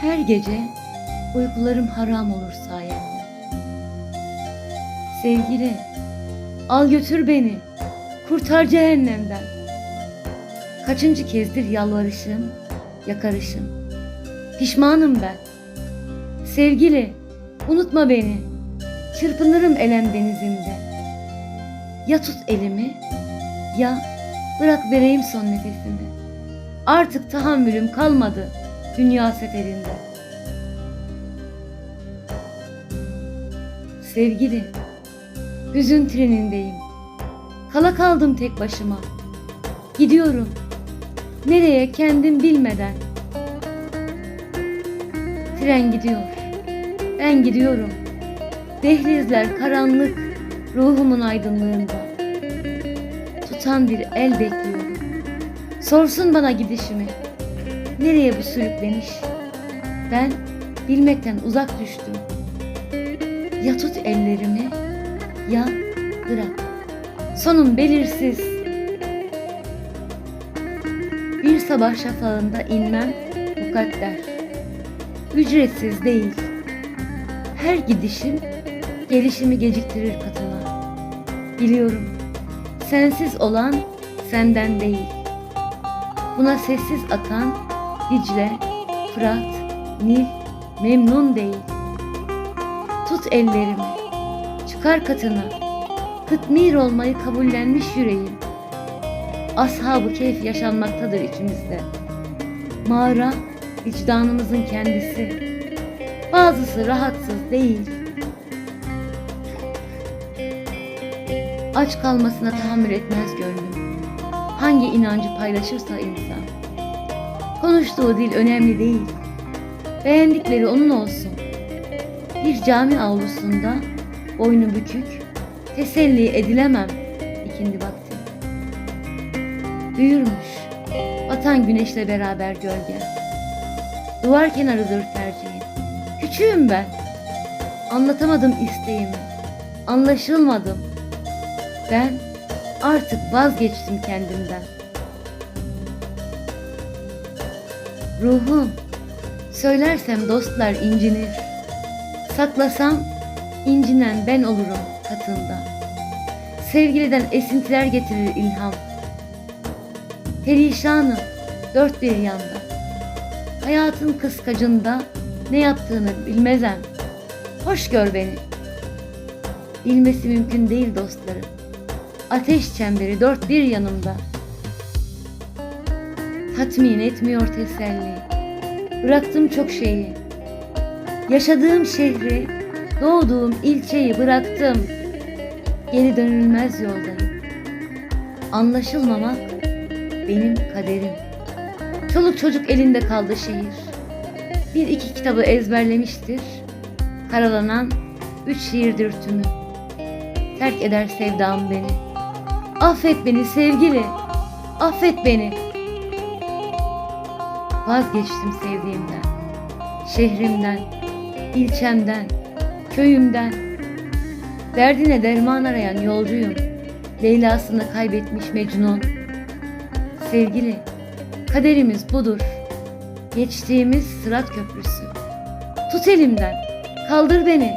Her gece uykularım haram olur sayende. Sevgili, al götür beni, kurtar cehennemden. Kaçıncı kezdir yalvarışım, yakarışım. Pişmanım ben. Sevgili, unutma beni. Çırpınırım elem denizinde. Ya tut elimi, ya bırak vereyim son nefesimi. Artık tahammülüm kalmadı dünya seferinde. Sevgili, hüzün trenindeyim. Kala kaldım tek başıma. Gidiyorum. Nereye kendim bilmeden. Tren gidiyor. Ben gidiyorum. Dehlizler karanlık ruhumun aydınlığında. Tutan bir el bekliyorum. Sorsun bana gidişimi. Nereye bu sürükleniş? Ben bilmekten uzak düştüm. Ya tut ellerimi ya bırak. Sonum belirsiz. Bir sabah şafağında inmem mukadder. Ücretsiz değil. Her gidişim gelişimi geciktirir katına. Biliyorum. Sensiz olan senden değil. Buna sessiz akan Dicle, Fırat, Nil memnun değil. Tut ellerimi, çıkar katına. Kıtmir olmayı kabullenmiş yüreğim. Ashab-ı keyif yaşanmaktadır içimizde. Mağara vicdanımızın kendisi. Bazısı rahatsız değil. Aç kalmasına tahammül etmez gönlüm. Hangi inancı paylaşırsa insan. Konuştuğu dil önemli değil. Beğendikleri onun olsun. Bir cami avlusunda boynu bükük, teselli edilemem ikindi vakti. Büyürmüş, batan güneşle beraber gölge. Duvar kenarıdır tercihim. Küçüğüm ben. Anlatamadım isteğimi. Anlaşılmadım. Ben artık vazgeçtim kendimden. Ruhum, söylersem dostlar incinir. Saklasam incinen ben olurum katında. Sevgiliden esintiler getirir ilham. Perişanım dört bir yanda. Hayatın kıskacında ne yaptığını bilmezem. Hoş gör beni. Bilmesi mümkün değil dostlarım. Ateş çemberi dört bir yanımda. Tatmin etmiyor teselli. Bıraktım çok şeyi. Yaşadığım şehri, doğduğum ilçeyi bıraktım. Geri dönülmez yoldayım. Anlaşılmamak benim kaderim. Çoluk çocuk elinde kaldı şehir. Bir iki kitabı ezberlemiştir. Karalanan üç şiirdir tümü. Terk eder sevdam beni. Affet beni sevgili. Affet beni. Vazgeçtim sevdiğimden. Şehrimden, ilçemden, köyümden. Derdine derman arayan yolcuyum. Leyla'sını kaybetmiş Mecnun. Sevgili, kaderimiz budur. Geçtiğimiz sırat köprüsü. Tut elimden, kaldır beni.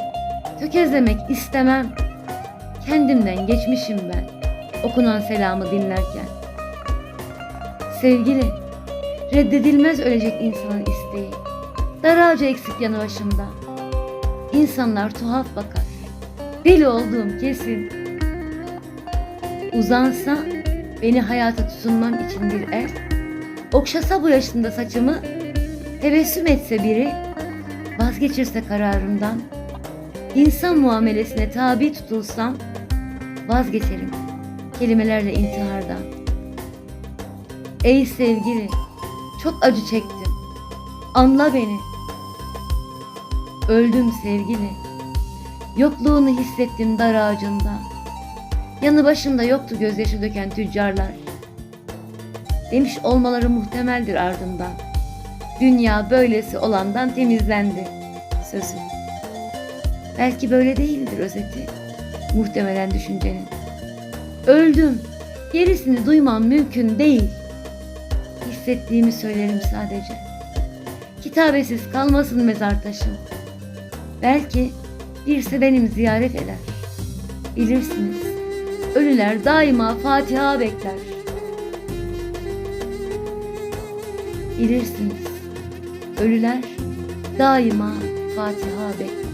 Tökezlemek istemem. Kendimden geçmişim ben. Okunan selamı dinlerken. Sevgili, reddedilmez ölecek insanın isteği. Dar ağacı eksik yanı başımda. İnsanlar tuhaf bakar. Deli olduğum kesin. Uzansa beni hayata tutunmam için bir el, okşasa bu yaşında saçımı, tebessüm etse biri, vazgeçirse kararımdan, insan muamelesine tabi tutulsam, vazgeçerim kelimelerle intihardan. Ey sevgili, çok acı çektim. Anla beni. Öldüm sevgili. Yokluğunu hissettim dar ağacında. Yanı başımda yoktu gözyaşı döken tüccarlar. Demiş olmaları muhtemeldir ardından. Dünya böylesi olandan temizlendi. Sözü. Belki böyle değildir özeti. Muhtemelen düşüncenin. Öldüm. Gerisini duymam mümkün değil. Hissettiğimi söylerim sadece. kitabesiz kalmasın mezar taşım. Belki bir sevenim ziyaret eder. Bilirsiniz, ölüler daima Fatiha bekler. Bilirsiniz, ölüler daima Fatiha bekler.